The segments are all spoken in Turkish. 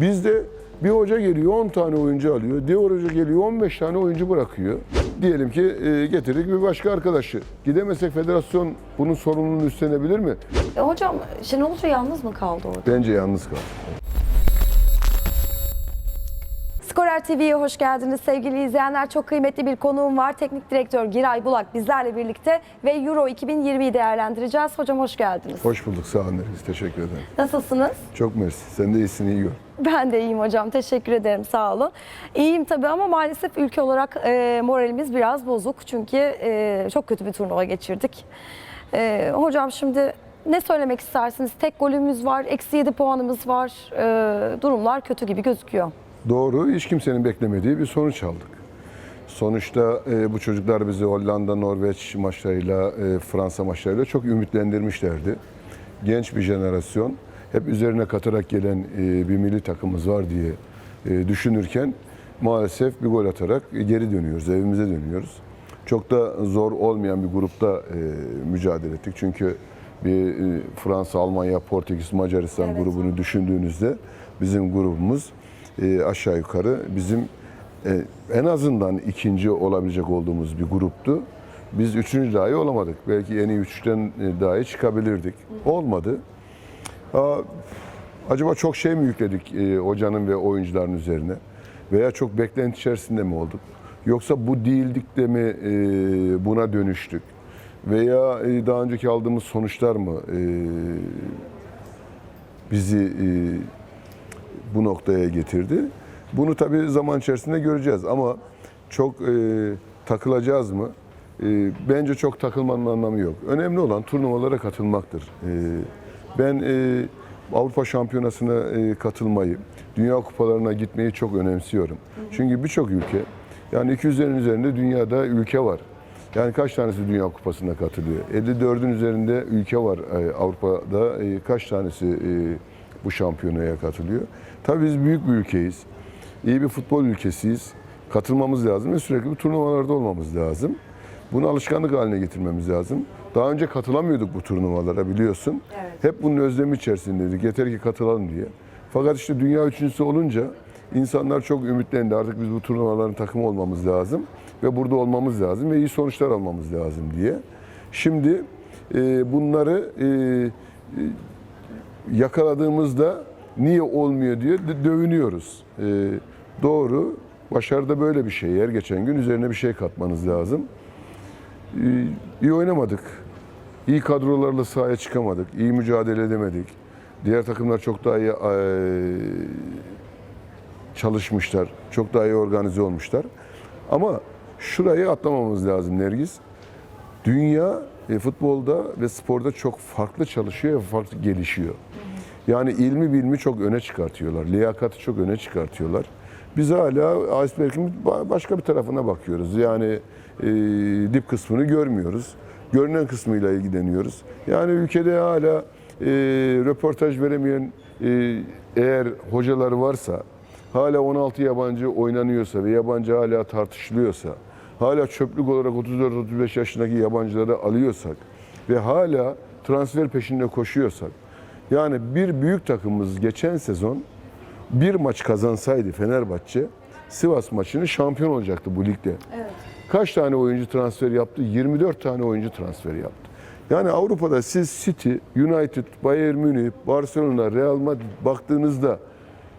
Bizde bir hoca geliyor 10 tane oyuncu alıyor. Diğer hoca geliyor 15 tane oyuncu bırakıyor. Diyelim ki e, getirdik bir başka arkadaşı. Gidemesek federasyon bunun sorumluluğunu üstlenebilir mi? E, hocam Şenol Hoca yalnız mı kaldı orada? Bence yalnız kaldı. Skorer TV'ye hoş geldiniz sevgili izleyenler. Çok kıymetli bir konuğum var. Teknik direktör Giray Bulak bizlerle birlikte ve Euro 2020'yi değerlendireceğiz. Hocam hoş geldiniz. Hoş bulduk sağ olun Nergis, teşekkür ederim. Nasılsınız? Çok mersi. Sen de iyisin iyi gör. Ben de iyiyim hocam. Teşekkür ederim. Sağ olun. İyiyim tabii ama maalesef ülke olarak e, moralimiz biraz bozuk. Çünkü e, çok kötü bir turnuva geçirdik. E, hocam şimdi ne söylemek istersiniz? Tek golümüz var, eksi 7 puanımız var. E, durumlar kötü gibi gözüküyor. Doğru, hiç kimsenin beklemediği bir sonuç aldık. Sonuçta e, bu çocuklar bizi Hollanda, Norveç maçlarıyla, e, Fransa maçlarıyla çok ümitlendirmişlerdi. Genç bir jenerasyon, hep üzerine katarak gelen e, bir milli takımımız var diye e, düşünürken maalesef bir gol atarak geri dönüyoruz, evimize dönüyoruz. Çok da zor olmayan bir grupta e, mücadele ettik. Çünkü bir e, Fransa, Almanya, Portekiz, Macaristan Evet. grubunu düşündüğünüzde bizim grubumuz e, aşağı yukarı bizim e, en azından ikinci olabilecek olduğumuz bir gruptu. Biz üçüncü dahi olamadık. Belki en iyi üçten e, dahi çıkabilirdik. Olmadı. Aa, acaba çok şey mi yükledik e, hocanın ve oyuncuların üzerine? Veya çok beklenti içerisinde mi olduk? Yoksa bu değildik de mi e, buna dönüştük? Veya e, daha önceki aldığımız sonuçlar mı e, bizi e, bu noktaya getirdi? Bunu tabii zaman içerisinde göreceğiz ama çok e, takılacağız mı? E, bence çok takılmanın anlamı yok. Önemli olan turnuvalara katılmaktır. E, ben e, Avrupa Şampiyonası'na e, katılmayı, Dünya Kupalarına gitmeyi çok önemsiyorum. Çünkü birçok ülke, yani 200'lerin üzerinde dünyada ülke var. Yani kaç tanesi Dünya Kupası'na katılıyor? 54'ün üzerinde ülke var e, Avrupa'da. E, kaç tanesi e, bu şampiyonaya katılıyor? Tabii biz büyük bir ülkeyiz. İyi bir futbol ülkesiyiz. Katılmamız lazım ve sürekli bu turnuvalarda olmamız lazım. Bunu alışkanlık haline getirmemiz lazım. Daha önce katılamıyorduk bu turnuvalara biliyorsun. Evet. Hep bunun özlemi içerisindeydik. Yeter ki katılalım diye. Fakat işte dünya üçüncüsü olunca insanlar çok ümitlendi. Artık biz bu turnuvaların takımı olmamız lazım ve burada olmamız lazım ve iyi sonuçlar almamız lazım diye. Şimdi e, bunları e, yakaladığımızda niye olmuyor diye dövünüyoruz. E, doğru. Başarıda böyle bir şey. Her geçen gün üzerine bir şey katmanız lazım. E, iyi oynamadık. İyi kadrolarla sahaya çıkamadık. İyi mücadele edemedik. Diğer takımlar çok daha iyi e, çalışmışlar. Çok daha iyi organize olmuşlar. Ama şurayı atlamamız lazım Nergiz. Dünya e, futbolda ve sporda çok farklı çalışıyor ve farklı gelişiyor. Yani ilmi bilmi çok öne çıkartıyorlar. Liyakatı çok öne çıkartıyorlar. Biz hala iceberg'in ba- başka bir tarafına bakıyoruz. Yani e, dip kısmını görmüyoruz. Görünen kısmıyla ilgileniyoruz. Yani ülkede hala e, röportaj veremeyen e, eğer hocaları varsa, hala 16 yabancı oynanıyorsa ve yabancı hala tartışılıyorsa, hala çöplük olarak 34-35 yaşındaki yabancıları alıyorsak ve hala transfer peşinde koşuyorsak, yani bir büyük takımımız geçen sezon bir maç kazansaydı Fenerbahçe, Sivas maçını şampiyon olacaktı bu ligde. Evet. Kaç tane oyuncu transfer yaptı? 24 tane oyuncu transfer yaptı. Yani Avrupa'da siz City, United, Bayern Münih, Barcelona, Real Madrid baktığınızda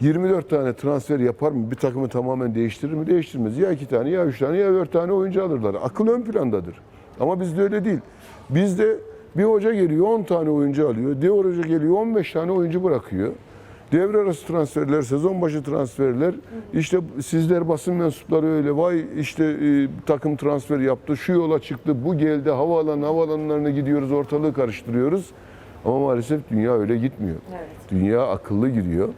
24 tane transfer yapar mı? Bir takımı tamamen değiştirir mi? Değiştirmez. Ya iki tane, ya üç tane, ya dört tane oyuncu alırlar. Akıl ön plandadır. Ama bizde öyle değil. Bizde bir hoca geliyor 10 tane oyuncu alıyor. Diğer hoca geliyor 15 tane oyuncu bırakıyor. Devre arası transferler, sezon başı transferler. İşte sizler basın mensupları öyle. Vay işte e, takım transfer yaptı, şu yola çıktı, bu geldi, havaalanı, havaalanlarına gidiyoruz, ortalığı karıştırıyoruz. Ama maalesef dünya öyle gitmiyor. Evet. Dünya akıllı gidiyor.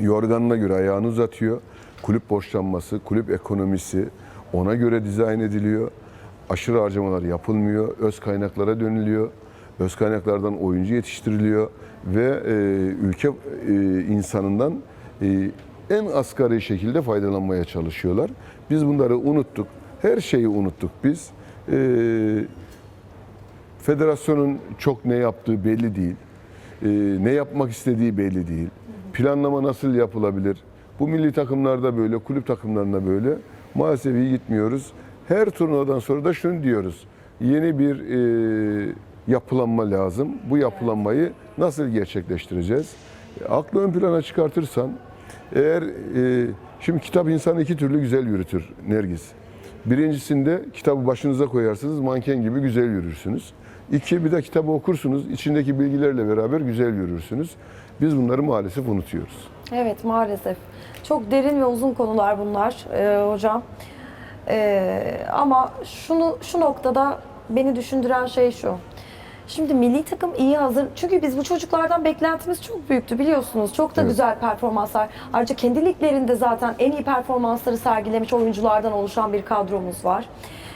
Yorganına göre ayağını uzatıyor. Kulüp borçlanması, kulüp ekonomisi ona göre dizayn ediliyor. Aşırı harcamalar yapılmıyor. Öz kaynaklara dönülüyor. Öz kaynaklardan oyuncu yetiştiriliyor ve e, ülke e, insanından e, en asgari şekilde faydalanmaya çalışıyorlar. Biz bunları unuttuk. Her şeyi unuttuk biz. E, federasyonun çok ne yaptığı belli değil. E, ne yapmak istediği belli değil. Planlama nasıl yapılabilir? Bu milli takımlarda böyle, kulüp takımlarında böyle. Maalesef iyi gitmiyoruz. Her turnuvadan sonra da şunu diyoruz. Yeni bir e, yapılanma lazım. Bu yapılanmayı nasıl gerçekleştireceğiz? E, aklı ön plana çıkartırsan, eğer e, şimdi kitap insanı iki türlü güzel yürütür Nergis. Birincisinde kitabı başınıza koyarsınız, manken gibi güzel yürürsünüz. İki, bir de kitabı okursunuz, içindeki bilgilerle beraber güzel yürürsünüz. Biz bunları maalesef unutuyoruz. Evet maalesef. Çok derin ve uzun konular bunlar e, hocam. E, ama şunu şu noktada beni düşündüren şey şu. Şimdi milli takım iyi hazır. Çünkü biz bu çocuklardan beklentimiz çok büyüktü biliyorsunuz. Çok da Evet. güzel performanslar. Ayrıca kendi liglerinde zaten en iyi performansları sergilemiş oyunculardan oluşan bir kadromuz var.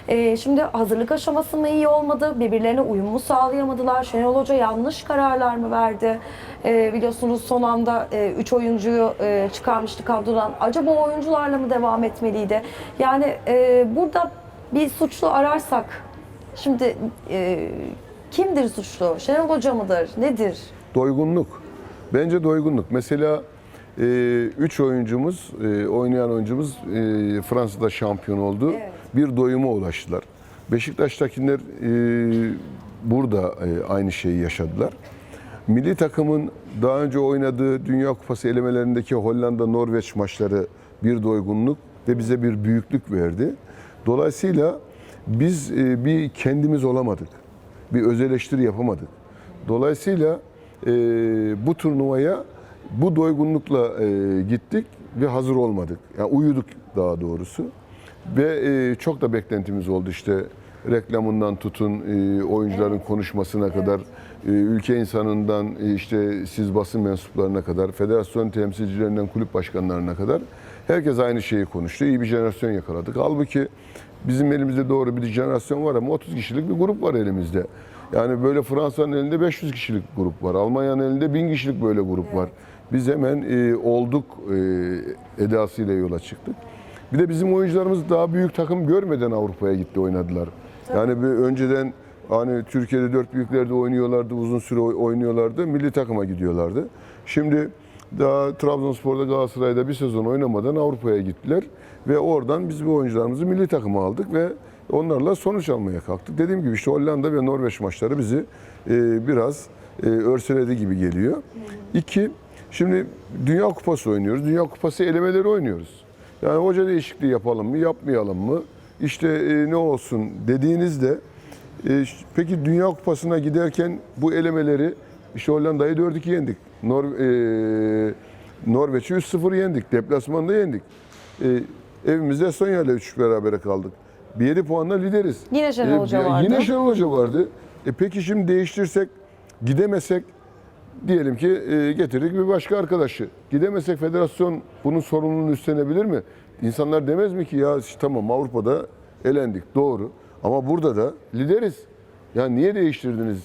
Ee, şimdi hazırlık aşaması mı iyi olmadı? Birbirlerine uyum mu sağlayamadılar? Şenol Hoca yanlış kararlar mı verdi? Ee, biliyorsunuz son anda 3 oyuncuyu e, çıkarmıştı kadrodan. Acaba o oyuncularla mı devam etmeliydi? Yani e, burada bir suçlu ararsak Şimdi e, kimdir suçlu? Şenol Hoca mıdır? Nedir? Doygunluk. Bence doygunluk. Mesela 3 oyuncumuz, e, oynayan oyuncumuz e, Fransa'da şampiyon oldu. Evet. Bir doyuma ulaştılar. Beşiktaş'takiler e, burada e, aynı şeyi yaşadılar. Milli takımın daha önce oynadığı Dünya Kupası elemelerindeki Hollanda-Norveç maçları bir doygunluk ve bize bir büyüklük verdi. Dolayısıyla biz e, bir kendimiz olamadık. Bir öz eleştiri yapamadık. Dolayısıyla e, bu turnuvaya bu doygunlukla e, gittik ve hazır olmadık. Yani uyuduk daha doğrusu. Ve e, çok da beklentimiz oldu işte reklamından tutun e, oyuncuların konuşmasına kadar e, ülke insanından e, işte siz basın mensuplarına kadar federasyon temsilcilerinden kulüp başkanlarına kadar herkes aynı şeyi konuştu. İyi bir jenerasyon yakaladık. Halbuki bizim elimizde doğru bir jenerasyon var ama 30 kişilik bir grup var elimizde. Yani böyle Fransa'nın elinde 500 kişilik grup var. Almanya'nın elinde 1000 kişilik böyle grup var. Biz hemen e, olduk e, edasıyla yola çıktık. Bir de bizim oyuncularımız daha büyük takım görmeden Avrupa'ya gitti oynadılar. Yani bir önceden hani Türkiye'de dört büyüklerde oynuyorlardı, uzun süre oy- oynuyorlardı, milli takıma gidiyorlardı. Şimdi daha Trabzonspor'da Galatasaray'da bir sezon oynamadan Avrupa'ya gittiler ve oradan biz bu oyuncularımızı milli takıma aldık ve onlarla sonuç almaya kalktık. Dediğim gibi işte Hollanda ve Norveç maçları bizi e, biraz e, örseledi gibi geliyor. İki, şimdi Dünya Kupası oynuyoruz. Dünya Kupası elemeleri oynuyoruz. Yani hoca değişikliği yapalım mı, yapmayalım mı? İşte e, ne olsun dediğinizde e, peki Dünya Kupası'na giderken bu elemeleri işte Hollanda'yı 4-2 yendik. Nor e, Norveç'i 3-0 yendik. Deplasmanda yendik. E, evimizde Estonya ile 3 berabere kaldık. Bir 7 puanla lideriz. Yine Şenol Hoca ya- vardı. Yine Şenol Hoca vardı. E peki şimdi değiştirsek, gidemesek diyelim ki e, getirdik bir başka arkadaşı. Gidemesek federasyon bunun sorumluluğunu üstlenebilir mi? İnsanlar demez mi ki ya işte tamam Avrupa'da elendik doğru ama burada da lideriz. Ya niye değiştirdiniz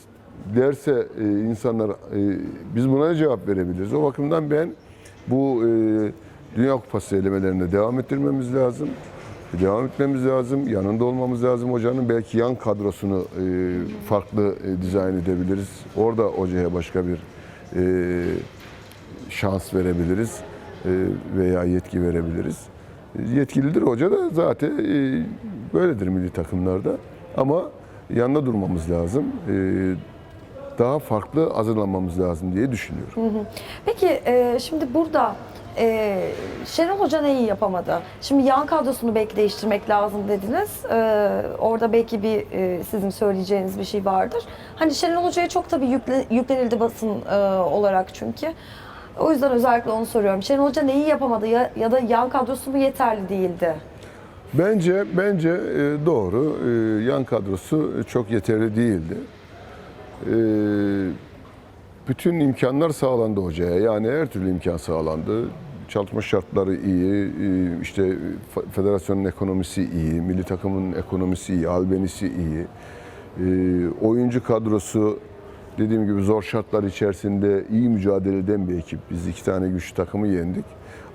derse e, insanlar e, biz buna cevap verebiliriz? O bakımdan ben bu e, Dünya Kupası elemelerine devam ettirmemiz lazım. Devam etmemiz lazım. Yanında olmamız lazım hocanın. Belki yan kadrosunu farklı dizayn edebiliriz. Orada hocaya başka bir şans verebiliriz e, veya yetki verebiliriz. Yetkilidir hoca da zaten e, böyledir milli takımlarda. Ama yanında durmamız lazım. E, daha farklı hazırlanmamız lazım diye düşünüyorum. Peki şimdi burada e, Şenol Hoca neyi yapamadı? Şimdi yan kadrosunu belki değiştirmek lazım dediniz. E, orada belki bir e, sizin söyleyeceğiniz bir şey vardır. Hani Şenol Hoca'ya çok tabii yükle, yüklenildi basın e, olarak çünkü. O yüzden özellikle onu soruyorum. Şenol Hoca neyi yapamadı ya, ya da yan kadrosu mu yeterli değildi? Bence bence e, doğru. E, Yan kadrosu çok yeterli değildi. E, Bütün imkanlar sağlandı hocaya. Yani her türlü imkan sağlandı. Çalışma şartları iyi, e, işte fe- federasyonun ekonomisi iyi, milli takımın ekonomisi iyi, albenisi iyi. E, Oyuncu kadrosu dediğim gibi zor şartlar içerisinde iyi mücadele eden bir ekip. Biz iki tane güçlü takımı yendik.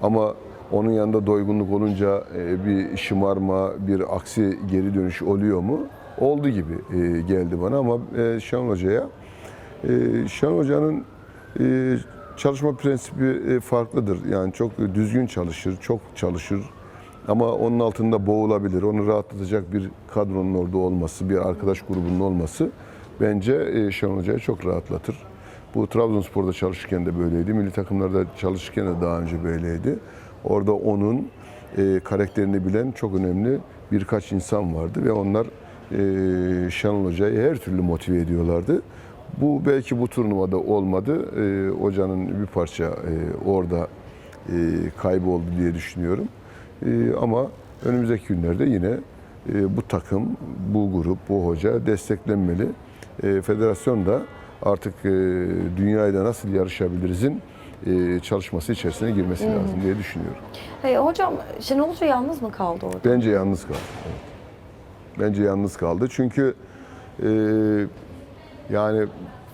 Ama onun yanında doygunluk olunca e, bir şımarma, bir aksi geri dönüş oluyor mu? Oldu gibi geldi bana ama Şenol Hoca'ya e, Şenol Hoca'nın e, çalışma prensibi e, farklıdır. Yani çok düzgün çalışır, çok çalışır. Ama onun altında boğulabilir. Onu rahatlatacak bir kadronun orada olması, bir arkadaş grubunun olması bence e, Şenol Hoca'yı çok rahatlatır. Bu Trabzonspor'da çalışırken de böyleydi. Milli takımlarda çalışırken de daha önce böyleydi. Orada onun e, karakterini bilen çok önemli birkaç insan vardı ve onlar e, Şenol Hoca'yı her türlü motive ediyorlardı. Bu belki bu turnuvada olmadı. E, hocanın bir parça e, orada e, kayboldu diye düşünüyorum. E, ama önümüzdeki günlerde yine e, bu takım, bu grup, bu hoca desteklenmeli. E, federasyon da artık e, dünyayla nasıl yarışabilirizin e, çalışması içerisine girmesi lazım diye düşünüyorum. Hey, hocam Şenol Hoca yalnız mı kaldı orada? Bence yalnız kaldı. evet. Bence yalnız kaldı. Çünkü e, yani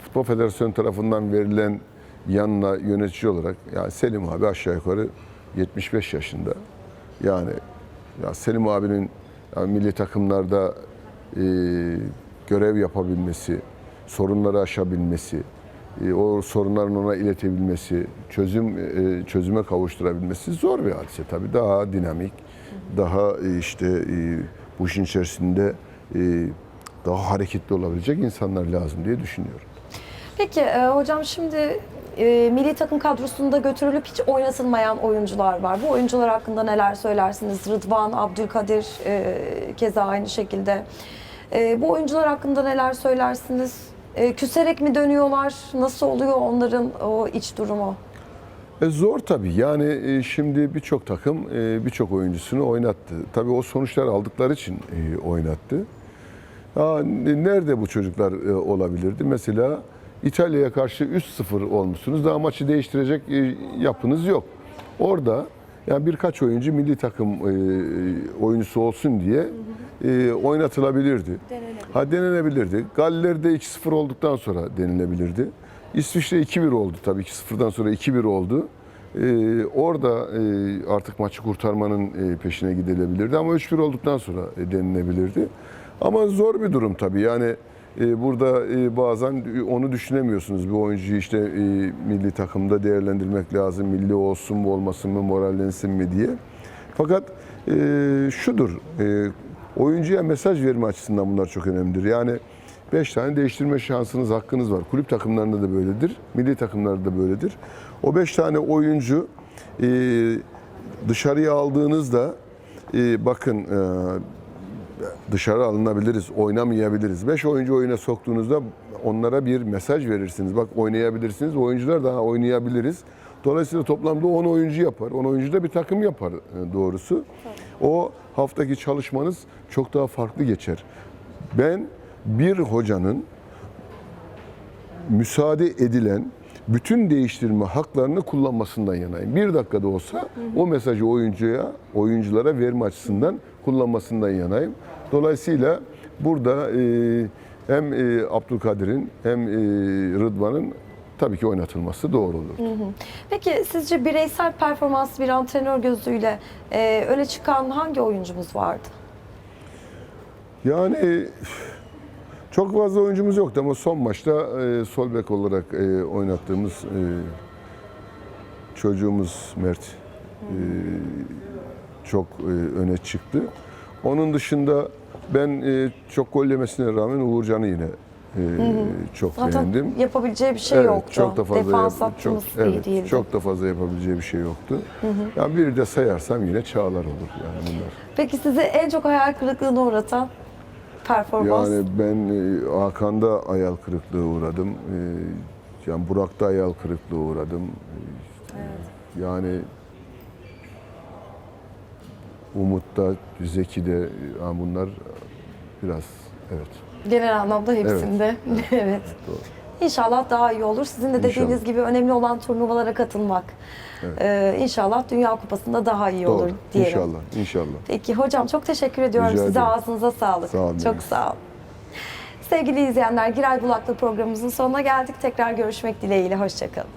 Futbol Federasyonu tarafından verilen yanına yönetici olarak yani Selim abi aşağı yukarı 75 yaşında. Yani ya Selim abinin yani milli takımlarda e, görev yapabilmesi, sorunları aşabilmesi, e, o sorunların ona iletebilmesi, çözüm e, çözüme kavuşturabilmesi zor bir hadise tabii. Daha dinamik, daha e, işte e, bu işin içerisinde e, daha hareketli olabilecek insanlar lazım diye düşünüyorum. Peki e, hocam şimdi e, milli takım kadrosunda götürülüp hiç oynatılmayan oyuncular var. Bu oyuncular hakkında neler söylersiniz? Rıdvan, Abdülkadir e, keza aynı şekilde. E, bu oyuncular hakkında neler söylersiniz? E, küserek mi dönüyorlar? Nasıl oluyor onların o iç durumu? E zor tabii. Yani e, şimdi birçok takım e, birçok oyuncusunu oynattı. Tabii o sonuçlar aldıkları için e, oynattı. N- nerede bu çocuklar e, olabilirdi? Mesela İtalya'ya karşı 3-0 olmuşsunuz. Daha maçı değiştirecek e, yapınız yok. Orada yani birkaç oyuncu milli takım e, oyuncusu olsun diye e, oynatılabilirdi. Ha denenebilirdi. Galler'de 2-0 olduktan sonra denilebilirdi. İsviçre 2-1 oldu tabii 2-0'dan sonra 2-1 oldu. Ee, orada e, artık maçı kurtarmanın e, peşine gidilebilirdi ama 3-1 olduktan sonra e, denilebilirdi. Ama zor bir durum tabii. Yani e, burada e, bazen onu düşünemiyorsunuz. Bir oyuncuyu işte e, milli takımda değerlendirmek lazım. Milli olsun mu olmasın mı, morallensin mi diye. Fakat şudur, oyuncuya mesaj verme açısından bunlar çok önemlidir. Yani 5 tane değiştirme şansınız, hakkınız var. Kulüp takımlarında da böyledir, milli takımlarda da böyledir. O 5 tane oyuncu dışarıya aldığınızda bakın dışarı alınabiliriz, oynamayabiliriz. 5 oyuncu oyuna soktuğunuzda onlara bir mesaj verirsiniz. Bak oynayabilirsiniz, oyuncular daha oynayabiliriz. Dolayısıyla toplamda 10 oyuncu yapar. 10 oyuncu da bir takım yapar e, doğrusu. O haftaki çalışmanız çok daha farklı geçer. Ben bir hocanın müsaade edilen bütün değiştirme haklarını kullanmasından yanayım. Bir dakikada olsa o mesajı oyuncuya, oyunculara verme açısından kullanmasından yanayım. Dolayısıyla burada e, hem e, Abdülkadir'in hem e, Rıdvan'ın tabii ki oynatılması doğru olur. Peki sizce bireysel performans bir antrenör gözüyle e, öne çıkan hangi oyuncumuz vardı? Yani çok fazla oyuncumuz yoktu ama son maçta e, sol bek olarak e, oynattığımız e, çocuğumuz Mert e, çok e, öne çıktı. Onun dışında ben e, çok gol yemesine rağmen Uğurcan'ı yine e, çok Zaten beğendim. yapabileceği bir şey Evet, yoktu. Çok da fazla Defans yap- çok, evet, değildi. çok da fazla yapabileceği bir şey yoktu. Yani bir de sayarsam yine Çağlar olur yani bunlar. Peki sizi en çok hayal kırıklığına uğratan performans? Yani ben e, Hakan'da hayal kırıklığı uğradım. E, Yani Burak'ta hayal kırıklığı uğradım. E, Yani Umut'ta, Zeki'de e, yani bunlar biraz evet. Genel anlamda hepsinde. Evet. Doğru. İnşallah daha iyi olur. Sizin de dediğiniz İnşallah. gibi önemli olan turnuvalara katılmak. Evet. Ee, inşallah Dünya Kupası'nda daha iyi olur Doğru. diyelim. İnşallah, inşallah. Peki hocam çok teşekkür ediyorum Rica size. ederim. Ağzınıza sağlık. Sağ olun. Çok sağ olun. Sevgili izleyenler, Giray Bulaklı programımızın sonuna geldik. Tekrar görüşmek dileğiyle. Hoşçakalın.